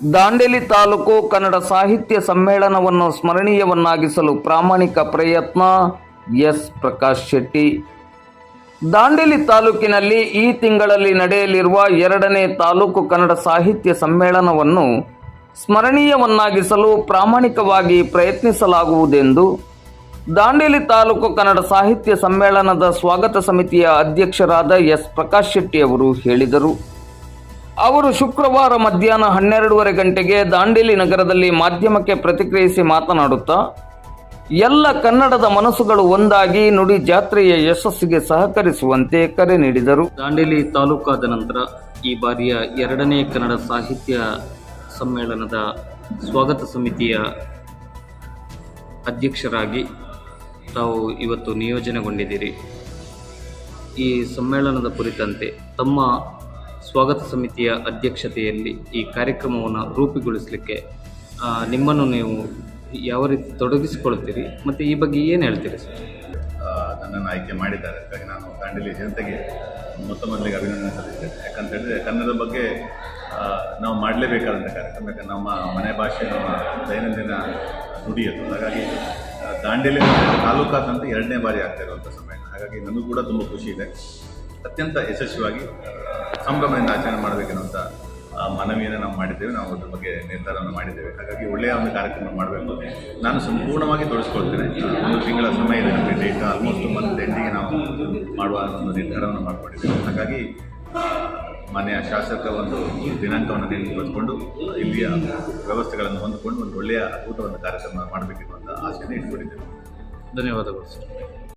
ದಾಂಡೇಲಿ ತಾಲೂಕು ಕನ್ನಡ ಸಾಹಿತ್ಯ ಸಮ್ಮೇಳನವನ್ನು ಸ್ಮರಣೀಯವನ್ನಾಗಿಸಲು ಪ್ರಾಮಾಣಿಕ ಪ್ರಯತ್ನ ಎಸ್ ಪ್ರಕಾಶ್ ಶೆಟ್ಟಿ. ದಾಂಡೇಲಿ ತಾಲೂಕಿನಲ್ಲಿ ಈ ತಿಂಗಳಲ್ಲಿ ನಡೆಯಲಿರುವ ಎರಡನೇ ತಾಲೂಕು ಕನ್ನಡ ಸಾಹಿತ್ಯ ಸಮ್ಮೇಳನವನ್ನು ಸ್ಮರಣೀಯವನ್ನಾಗಿಸಲು ಪ್ರಾಮಾಣಿಕವಾಗಿ ಪ್ರಯತ್ನಿಸಲಾಗುವುದೆಂದು ದಾಂಡೇಲಿ ತಾಲೂಕು ಕನ್ನಡ ಸಾಹಿತ್ಯ ಸಮ್ಮೇಳನದ ಸ್ವಾಗತ ಸಮಿತಿಯ ಅಧ್ಯಕ್ಷರಾದ ಎಸ್ ಪ್ರಕಾಶ್ ಶೆಟ್ಟಿ ಅವರು ಹೇಳಿದರು. ಅವರು ಶುಕ್ರವಾರ ಮಧ್ಯಾಹ್ನ ಹನ್ನೆರಡೂವರೆ ಗಂಟೆಗೆ ದಾಂಡೇಲಿ ನಗರದಲ್ಲಿ ಮಾಧ್ಯಮಕ್ಕೆ ಪ್ರತಿಕ್ರಿಯಿಸಿ ಮಾತನಾಡುತ್ತಾ, ಎಲ್ಲ ಕನ್ನಡದ ಮನಸ್ಸುಗಳು ಒಂದಾಗಿ ನುಡಿ ಜಾತ್ರೆಯ ಯಶಸ್ಸಿಗೆ ಸಹಕರಿಸುವಂತೆ ಕರೆ ನೀಡಿದರು. ದಾಂಡೇಲಿ ತಾಲೂಕಾದ ನಂತರ ಈ ಬಾರಿಯ ಎರಡನೇ ಕನ್ನಡ ಸಾಹಿತ್ಯ ಸಮ್ಮೇಳನದ ಸ್ವಾಗತ ಸಮಿತಿಯ ಅಧ್ಯಕ್ಷರಾಗಿ ತಾವು ಇವತ್ತು ನಿಯೋಜನೆಗೊಂಡಿದ್ದೀರಿ. ಈ ಸಮ್ಮೇಳನದ ಕುರಿತಂತೆ ತಮ್ಮ ಸ್ವಾಗತ ಸಮಿತಿಯ ಅಧ್ಯಕ್ಷತೆಯಲ್ಲಿ ಈ ಕಾರ್ಯಕ್ರಮವನ್ನು ರೂಪುಗೊಳಿಸಲಿಕ್ಕೆ ನಿಮ್ಮನ್ನು ನೀವು ಯಾವ ರೀತಿ ತೊಡಗಿಸಿಕೊಳ್ಳುತ್ತೀರಿ ಮತ್ತು ಈ ಬಗ್ಗೆ ಏನು ಹೇಳ್ತೀರಿ ಸರ್? ನನ್ನನ್ನು ಆಯ್ಕೆ ಮಾಡಿದ್ದಾರೆ. ಅದಕ್ಕಾಗಿ ನಾನು ದಾಂಡೇಲಿ ಜನತೆಗೆ ಮೊತ್ತ ಮೊದಲಿಗೆ ಅಭಿನಂದನೆ ಸಲ್ಲಿಸ್ತೇನೆ. ಯಾಕಂತ ಹೇಳಿದರೆ ಕನ್ನಡದ ಬಗ್ಗೆ ನಾವು ಮಾಡಲೇಬೇಕಾದಂಥ ಕಾರ್ಯಕ್ರಮ. ಯಾಕಂದರೆ ನಮ್ಮ ಮನೆ ಭಾಷೆ ನಮ್ಮ ದೈನಂದಿನ ನುಡಿಯದು ಹಾಗಾಗಿ ದಾಂಡೇಲಿ ತಾಲೂಕಾದಂತ ಎರಡನೇ ಬಾರಿ ಆಗ್ತಾ ಇರುವಂಥ ಸಮಯ. ಹಾಗಾಗಿ ನನಗೂ ಕೂಡ ತುಂಬ ಖುಷಿ ಇದೆ. ಅತ್ಯಂತ ಯಶಸ್ವಿಯಾಗಿ ಸಂಭ್ರಮದಿಂದ ಆಚರಣೆ ಮಾಡಬೇಕೆನ್ನುವಂಥ ಮನವಿಯನ್ನು ನಾವು ಮಾಡಿದ್ದೇವೆ. ನಾವು ಅದ್ರ ಬಗ್ಗೆ ನಿರ್ಧಾರವನ್ನು ಮಾಡಿದ್ದೇವೆ. ಹಾಗಾಗಿ ಒಳ್ಳೆಯ ಒಂದು ಕಾರ್ಯಕ್ರಮ ಮಾಡಬೇಕು ನಾನು ಸಂಪೂರ್ಣವಾಗಿ ತೋರಿಸ್ಕೊಳ್ತೇನೆ. ಒಂದು ತಿಂಗಳ ಸಮಯ ಇದೆ ನಮಗೆ ಡೇಟ್ ಆಲ್ಮೋಸ್ಟ್ ಮಂತ್ ಎಂಡಿಗೆ ನಾವು ಮಾಡುವ ಒಂದು ನಿರ್ಧಾರವನ್ನು ಮಾಡಿಕೊಂಡಿದ್ದೇವೆ. ಹಾಗಾಗಿ, ಮನೆಯ ಶಾಸಕ ಒಂದು ದಿನಾಂಕವನ್ನು ನಿಗದಿಪಡಿಸಿಕೊಂಡು ಇಲ್ಲಿಯ ವ್ಯವಸ್ಥೆಗಳನ್ನು ಹೊಂದಿಕೊಂಡು ಒಂದು ಒಳ್ಳೆಯ ಅದ್ಭುತವಾದ ಕಾರ್ಯಕ್ರಮ ಮಾಡಬೇಕೆನ್ನುವಂಥ ಆಸೆಯನ್ನು ಇಟ್ಕೊಂಡಿದ್ದೇವೆ ಧನ್ಯವಾದಗಳು ಸರ್